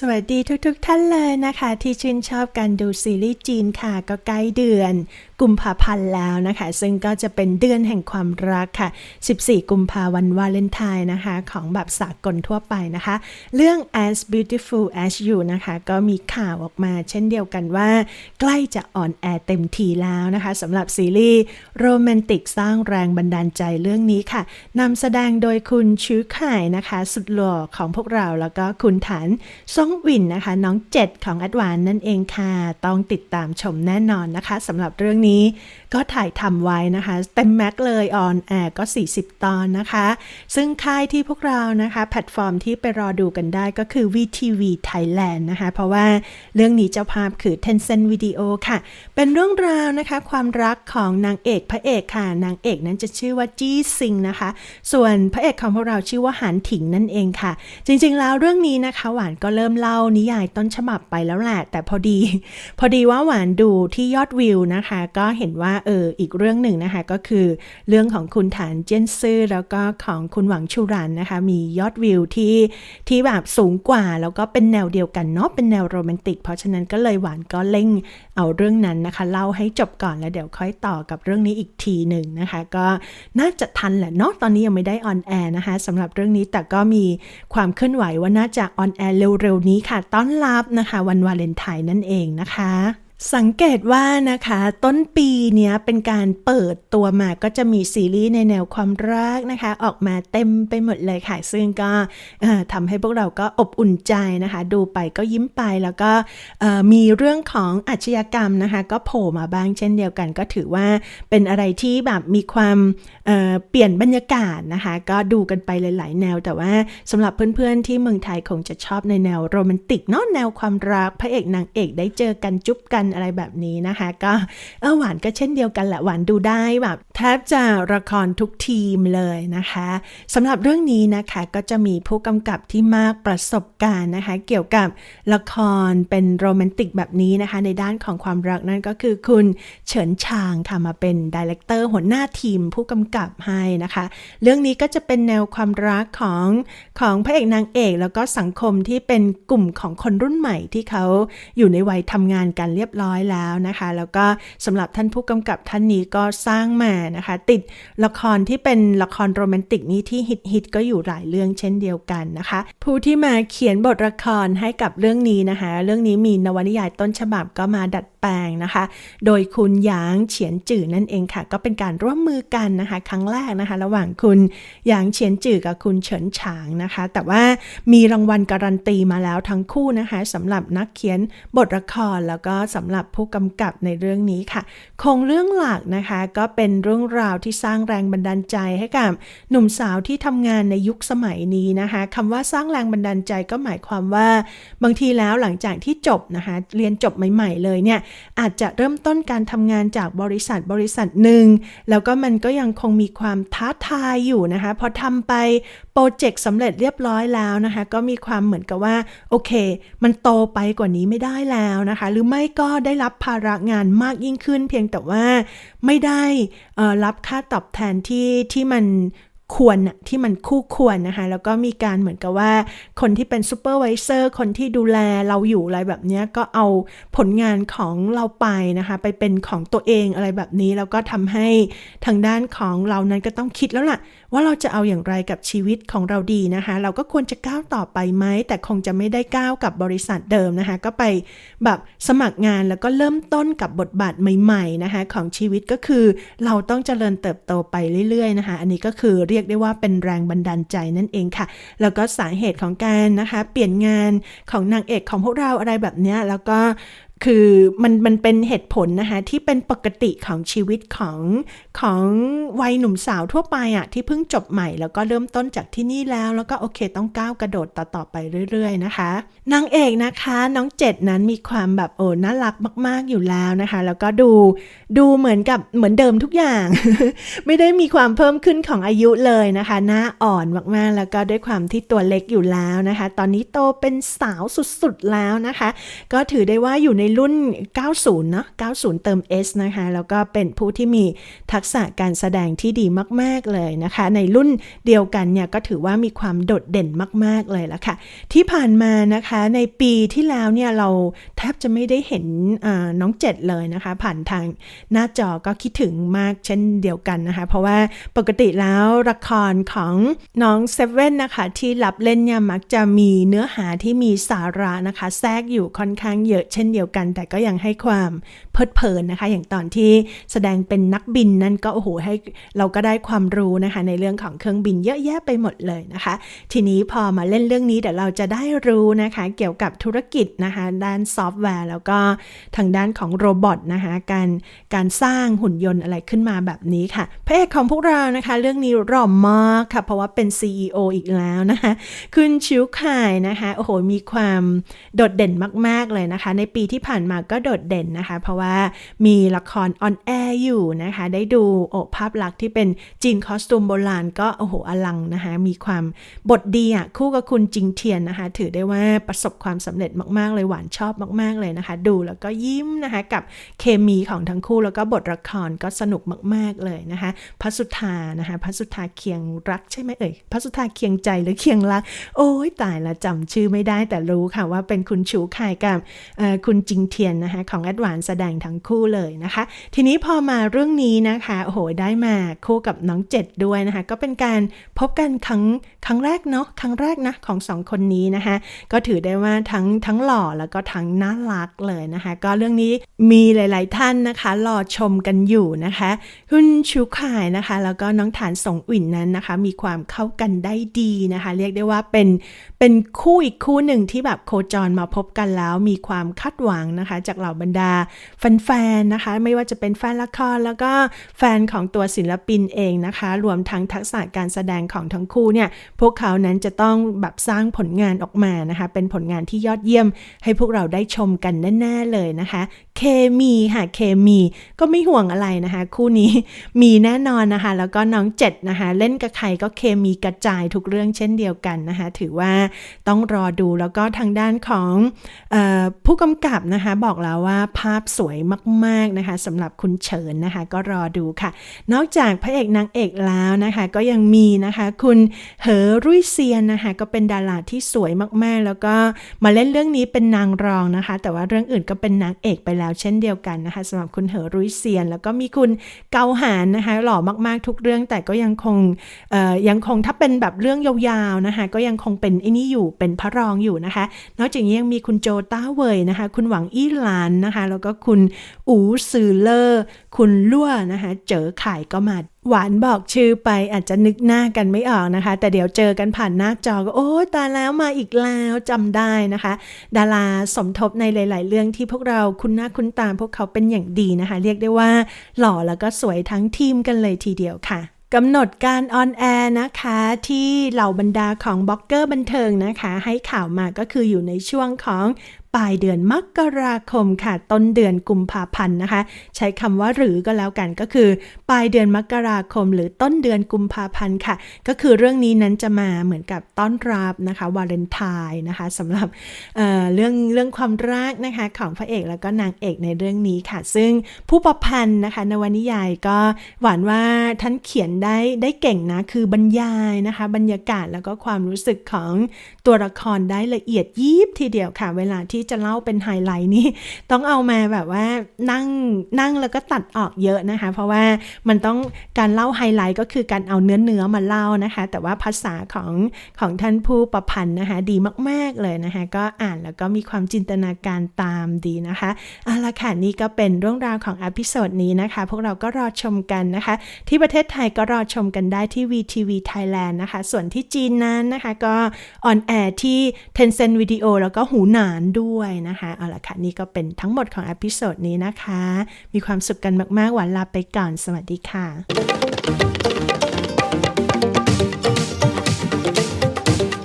สวัสดีทุกๆทท่านเลยนะคะ ที่ชื่นชอบการดูซีรีส์จีนค่ะ ก็ใกล้เดือนกุมภาพันธ์แล้วนะคะ ซึ่งก็จะเป็นเดือนแห่งความรักค่ะ 14 กุมภาวันวาเลนไทน์นะคะ ของแบบสากลทั่วไปนะคะ เรื่อง as beautiful as you นะคะ ก็มีข่าวออกมาเช่นเดียวกันว่า ใกล้จะออนแอร์เต็มทีแล้วนะคะสำหรับซีรีส์โรแมนติกสร้างแรงบันดาลใจเรื่องนี้ค่ะนำแสดงโดยคุณชิวไข่นะคะ สุดหล่อของพวกเราแล้วก็คุณฐานซงองวินนะคะ น้องเจ็ดของแอดวานนั่นเองค่ะ ต้องติดตามชมแน่นอนนะคะสำหรับเรื่องนี้ก็ถ่ายทำไว้นะคะ เต็มแม็กเลยออนแอร์ก็ 40 ตอนนะคะ ซึ่งค่ายที่พวกเรานะคะ แพลตฟอร์มที่ไปรอดูกันได้ก็คือ VTV Thailand นะคะ เพราะว่าเรื่องนี้เจ้าภาพคือ Tencent Video ค่ะ เป็นเรื่องราวนะคะ ความรักของนางเอกพระเอกค่ะ นางเอกนั้นจะชื่อว่าจี้ซิงนะคะ ส่วนพระเอกของพวกเราชื่อว่าหานถิงนั่นเองค่ะ จริงๆแล้วเรื่องนี้นะคะหวานก็เริ่มเล่านิยายต้นฉบับไปแล้วแหละ แต่พอดี พอดีว่าหวานดูที่ยอดวิวนะคะ ก็เห็นว่าเอออีกเรื่องหนึ่งนะคะ ก็คือเรื่องของคุณฐานเจนซื่อแล้วก็ของคุณหวังชูรันนะคะ มียอดวิวที่ที่แบบสูงกว่า แล้วก็เป็นแนวเดียวกันเนาะเป็นแนวโรแมนติก เพราะฉะนั้นก็เลยหวานก็เล่งเอาเรื่องนั้นนะคะ เล่าให้จบก่อนแล้วเดี๋ยวค่อยต่อกับเรื่องนี้อีกทีหนึ่งนะคะ ก็น่าจะทันแหละเนาะตอนนี้ยังไม่ได้ออนแอร์นะคะสำหรับเรื่องนี้แต่ก็มีความเคลื่อนไหวว่าน่าจะออนแอร์เร็วๆนี้ค่ะ ต้อนรับนะคะ วันวาเลนไทน์นั่นเองนะคะ สังเกตว่านะคะ ต้นปีเนี้ยเป็นการเปิดตัวมาก็จะมีซีรีส์ในแนวความรักนะคะ ออกมาเต็มไปหมดเลยค่ะ ซึ่งก็ทำให้พวกเราก็อบอุ่นใจนะคะ ดูไปก็ยิ้มไปแล้วก็มีเรื่องของอาชญากรรมนะคะ ก็โผล่มาบ้างเช่นเดียวกัน ก็ถือว่าเป็นอะไรที่แบบมีความเเปลี่ยนบรรยากาศนะคะ ก็ดูกันไปหลาย ๆ แนว แต่ว่าสำหรับเพื่อนๆที่เมืองไทยคงจะชอบในแนวโรแมนติกเนาะแนวความรักพระเอกนางเอกได้เจอกันจุ๊บกันอะไรแบบนี้นะคะ ก็เออหวานก็เช่นเดียวกันแหละหวานดูได้แบบแทบจะละครทุกทีมเลยนะคะสำหรับเรื่องนี้นะคะก็จะมีผู้กำกับที่มากประสบการณ์นะคะ เกี่ยวกับละครเป็นโรแมนติกแบบนี้นะคะ ในด้านของความรักนั่นก็คือคุณเฉินชางค่ะมาเป็นดีเลกเตอร์หัวหน้าทีมผู้กำกับให้นะคะ เรื่องนี้ก็จะเป็นแนวความรักของของพระเอกนางเอก แล้วก็สังคมที่เป็นกลุ่มของคนรุ่นใหม่ที่เขาอยู่ในวัยทำงานกันเรียบร้อยแล้วนะคะ แล้วก็สำหรับท่านผู้กำกับท่านนี้ก็สร้างมานะคะ ติดละครที่เป็นละครโรแมนติกนี้ที่ฮิตฮิตก็อยู่หลายเรื่องเช่นเดียวกันนะคะ ผู้ที่มาเขียนบทละครให้กับเรื่องนี้นะคะ เรื่องนี้มีนวนิยายต้นฉบับก็มาดัด ลงนะคะ โดยคุณหยางเฉียนจื่อนั่นเองค่ะ ก็เป็นการร่วมมือกันนะคะ ครั้งแรกนะคะ ระหว่างคุณหยางเฉียนจื่อกับคุณเฉินฉางนะคะ แต่ว่ามีรางวัลการันตีมาแล้วทั้งคู่นะคะสำหรับนักเขียนบทละครแล้วก็สำหรับผู้กำกับในเรื่องนี้ค่ะคงเรื่องหลักนะคะก็เป็นเรื่องราวที่สร้างแรงบันดาลใจให้กับหนุ่มสาวที่ทำงานในยุคสมัยนี้นะคะคำว่าสร้างแรงบันดาลใจก็หมายความว่า บางทีแล้วหลังจากที่จบนะคะเรียนจบใหม่ ๆ เลยเนี่ยอาจจะเริ่มต้นการทำงานจากบริษัทบริษัทหนึ่ง แล้วก็มันก็ยังคงมีความท้าทายอยู่นะคะพอทำไปโปรเจกต์สำเร็จเรียบร้อยแล้วนะคะ ก็มีความเหมือนกับว่า โอเค มันโตไปกว่านี้ไม่ได้แล้วนะคะ หรือไม่ก็ได้รับภาระงานมากยิ่งขึ้น เพียงแต่ว่าไม่ได้รับค่าตอบแทนที่ที่มัน ควรที่มันคู่ควรนะคะ แล้วก็มีการเหมือนกับว่า คนที่เป็นซูเปอร์วิเซอร์คนที่ดูแลเราอยู่อะไรแบบนี้ก็เอาผลงานของเราไปนะคะ ไปเป็นของตัวเองอะไรแบบนี้ แล้วก็ทำให้ทางด้านของเรานั้นก็ต้องคิดแล้วล่ะว่าเราจะเอาอย่างไรกับชีวิตของเราดีนะคะ เราก็ควรจะก้าวต่อไปไหม แต่คงจะไม่ได้ก้าวกับบริษัทเดิมนะคะ ก็ไปแบบสมัครงานแล้วก็เริ่มต้นกับบทบาทใหม่ๆนะคะของชีวิตก็คือ เราต้องเจริญเติบโตไปเรื่อยๆนะคะ อันนี้ก็คือเรียกได้ว่าเป็นแรงบันดาลใจนั่นเองค่ะ แล้วก็สาเหตุของการนะคะ เปลี่ยนงานของนางเอกของพวกเราอะไรแบบนี้แล้วก็ คือมันมันเป็นเหตุผลนะคะที่เป็นปกติของชีวิตของของวัยหนุ่มสาวทั่วไปอะที่เพิ่งจบใหม่แล้วก็เริ่มต้นจากที่นี่แล้ว แล้วก็โอเคต้องก้าวกระโดดต่อต่อไปเรื่อย ๆ นะคะนางเอกนะคะน้องเจ็ดนั้นมีความแบบโอ้น่ารักมาก ๆอยู่แล้วนะคะ แล้วก็ดูดูเหมือนกับเหมือนเดิมทุกอย่าง ไม่ได้มีความเพิ่มขึ้นของอายุเลยนะคะหน้าอ่อนมากๆ แล้วก็ด้วยความที่ตัวเล็กอยู่แล้วนะคะ ตอนนี้โตเป็นสาวสุดๆแล้วนะคะ ก็ถือได้ว่าอยู่ในรุ่น 90เนาะ90 เติม S นะคะ แล้วก็เป็นผู้ที่มีทักษะการแสดงที่ดีมาก ๆ เลยนะคะ ในรุ่นเดียวกันเนี่ยก็ถือว่ามีความโดดเด่นมาก ๆ เลยละค่ะ ที่ผ่านมานะคะในปีที่แล้วเนี่ยเราแทบจะไม่ได้เห็นน้องเจ็ดเลยนะคะ ผ่านทางหน้าจอก็คิดถึงมากเช่นเดียวกันนะคะ เพราะว่าปกติแล้วละครของน้องเซเว่นนะคะ ที่รับเล่นเนี่ยมักจะมีเนื้อหาที่มีสาระนะคะ แทรกอยู่ค่อนข้างเยอะเช่นเดียวกันแต่ก็ยังให้ความเพลิดเพลินนะคะ อย่างตอนที่แสดงเป็นนักบินนั่นก็โอ้โหให้เราก็ได้ความรู้นะคะ ในเรื่องของเครื่องบินเยอะแยะไปหมดเลยนะคะ ทีนี้พอมาเล่นเรื่องนี้เดี๋ยวเราจะได้รู้นะคะ เกี่ยวกับธุรกิจนะคะ ด้านซอฟต์แวร์ แล้วก็ทางด้านของโรบอทนะคะการการสร้างหุ่นยนต์อะไรขึ้นมาแบบนี้ค่ะพระเอกของพวกเรานะคะ เรื่องนี้หล่อมากค่ะ เพราะว่าเป็น CEO อีกแล้วนะคะคุณชิวคายนะคะโอ้โหมีความโดดเด่นมาก ๆ เลยนะคะ ในปีที่ผ่านมาก็โดดเด่นนะคะ เพราะว่ามีละครออนแอร์อยู่นะคะ ได้ดูโอ้ภาพลักษณ์ที่เป็นจีนคอสตูมโบราณก็โอ้โหอลังนะคะ มีความบทดีอะคู่กับคุณจิงเทียนนะคะ ถือได้ว่าประสบความสำเร็จมากๆ เลยหวานชอบมาก ๆเลยนะคะ ดูแล้วก็ยิ้มนะคะกับเคมีของทั้งคู่แล้วก็บทละครก็สนุกมาก ๆเลยนะคะพระสุธานะคะพระสุธาเคียงรักใช่ไหมเอ่ยพระสุธาเคียงใจหรือเคียงรัก โอ้ยตายละจำชื่อไม่ได้แต่รู้ค่ะว่าเป็นคุณชูคายกับคุณจิงเทียนนะคะของแอดวานแสดงทั้งคู่เลยนะคะ ทีนี้พอมาเรื่องนี้นะคะโอ้โหได้มาคู่กับน้องเจ็ดด้วยนะคะ ก็เป็นการพบกันครั้งครั้งแรกเนาะครั้งแรกนะของสองคนนี้นะคะก็ถือได้ว่าทั้งทั้งหล่อแล้วก็ทั้งน่ารักเลยนะคะ ก็เรื่องนี้มีหลาย ๆ ท่านนะคะรอชมกันอยู่นะคะคุณชูขายนะคะ แล้วก็น้องฐานสงอุ่นนั้นนะคะ มีความเข้ากันได้ดีนะคะ เรียกได้ว่าเป็นเป็นคู่อีกคู่หนึ่งที่แบบโคจรมาพบกันแล้ว มีความคาดหวังนะคะจากเหล่าบรรดาแฟนๆนะคะ ไม่ว่าจะเป็นแฟนละครแล้วก็แฟนของตัวศิลปินเองนะคะ รวมทั้งทักษะการแสดงของทั้งคู่เนี่ยพวกเขานั้นจะต้องแบบสร้างผลงานออกมานะคะ เป็นผลงานที่ยอดเยี่ยมให้พวกเราได้ชมกันแน่ๆเลยนะคะเคมีค่ะเคมีก็ไม่ห่วงอะไรนะคะ คู่นี้มีแน่นอนนะคะ แล้วก็น้องเจ็ดนะคะ เล่นกับใครก็เคมีกระจายทุกเรื่องเช่นเดียวกันนะคะ ถือว่าต้องรอดูแล้วก็ทางด้านของออผู้กำกับนะคะ บอกแล้วว่าภาพสวยมากๆนะคะสำหรับคุณเฉินนะคะ ก็รอดูค่ะ นอกจากพระเอกนางเอกแล้วนะคะ ก็ยังมีนะคะ คุณเหอรุ่ยเซียนนะคะ ก็เป็นดาราที่สวยมากๆ แล้วก็มาเล่นเรื่องนี้เป็นนางรองนะคะ แต่ว่าเรื่องอื่นก็เป็นนางเอกไปแล้วเช่นเดียวกันนะคะสำหรับคุณเหอรุ่ยเซียน แล้วก็มีคุณเกาหานนะคะหล่อมากๆทุกเรื่องแต่ก็ยังคงยังคงถ้าเป็นแบบเรื่องยาวๆนะคะก็ยังคงเป็นไอ้นี่อยู่เป็นพระรองอยู่นะคะ นอกจากนี้ยังมีคุณโจต้าเวยนะคะ คุณหวังอี้หลานนะคะ แล้วก็คุณอูซือเลอร์ คุณลั่วนะคะ เจอไข่ก็มา หวานบอกชื่อไปอาจจะนึกหน้ากันไม่ออกนะคะ แต่เดี๋ยวเจอกันผ่านหน้าจอก็โอ้ตายแล้วมาอีกแล้วจำได้นะคะ ดาราสมทบในหลาย ๆ เรื่องที่พวกเราคุ้นหน้าคุ้นตาพวกเขาเป็นอย่างดีนะคะ เรียกได้ว่า หล่อแล้วก็สวยทั้งทีมกันเลยทีเดียวค่ะกำหนดการออนแอร์นะคะที่เหล่าบรรดาของบล็อกเกอร์บันเทิงนะคะ ให้ข่าวมาก็คืออยู่ในช่วงของ ปลายเดือนมกราคมค่ะ ต้นเดือนกุมภาพันธ์นะคะ ใช้คำว่าหรือก็แล้วกันก็คือ ปลายเดือนมกราคม หรือต้นเดือนกุมภาพันธ์ค่ะ ก็คือเรื่องนี้นั้นจะมาเหมือนกับต้อนรับนะคะวาเลนไทน์นะคะสำหรับเเรื่องเรื่องความรักนะคะของพระเอกแล้วก็นางเอกในเรื่องนี้ค่ะ ซึ่งผู้ประพันธ์นะคะนวนิยายก็หวานว่าท่านเขียนได้ได้เก่งนะคือบรรยายนะคะ บรรยากาศแล้วก็ความรู้สึกของตัวละครได้ละเอียดยิบทีเดียวค่ะ เวลาที่จะเล่าเป็นไฮไลท์นี่ต้องเอามาแบบว่านั่งนั่งแล้วก็ตัดออกเยอะนะคะ เพราะว่ามันต้องการเล่าไฮไลท์ก็คือการเอาเนื้อเนื้อมาเล่านะคะ แต่ว่าภาษาของของท่านผู้ประพันธ์นะคะดีมาก ๆ เลยนะคะ ก็อ่านแล้วก็มีความจินตนาการตามดีนะคะเอาละค่ะนี่ก็เป็นเรื่องราวของอพิโซดนี้นะคะ พวกเราก็รอชมกันนะคะ ที่ประเทศไทยก็รอชมกันได้ที่ VTV Thailand นะคะ ส่วนที่จีนนั้นนะคะ ก็ออนแอร์ที่ Tencent Video แล้วก็หูหนานด้วยนะคะเอาละค่ะนี่ก็เป็นทั้งหมดของอพิโซดนี้นะคะ มีความสุขกันมากๆหวานลาไปก่อน สวัสดีค่ะ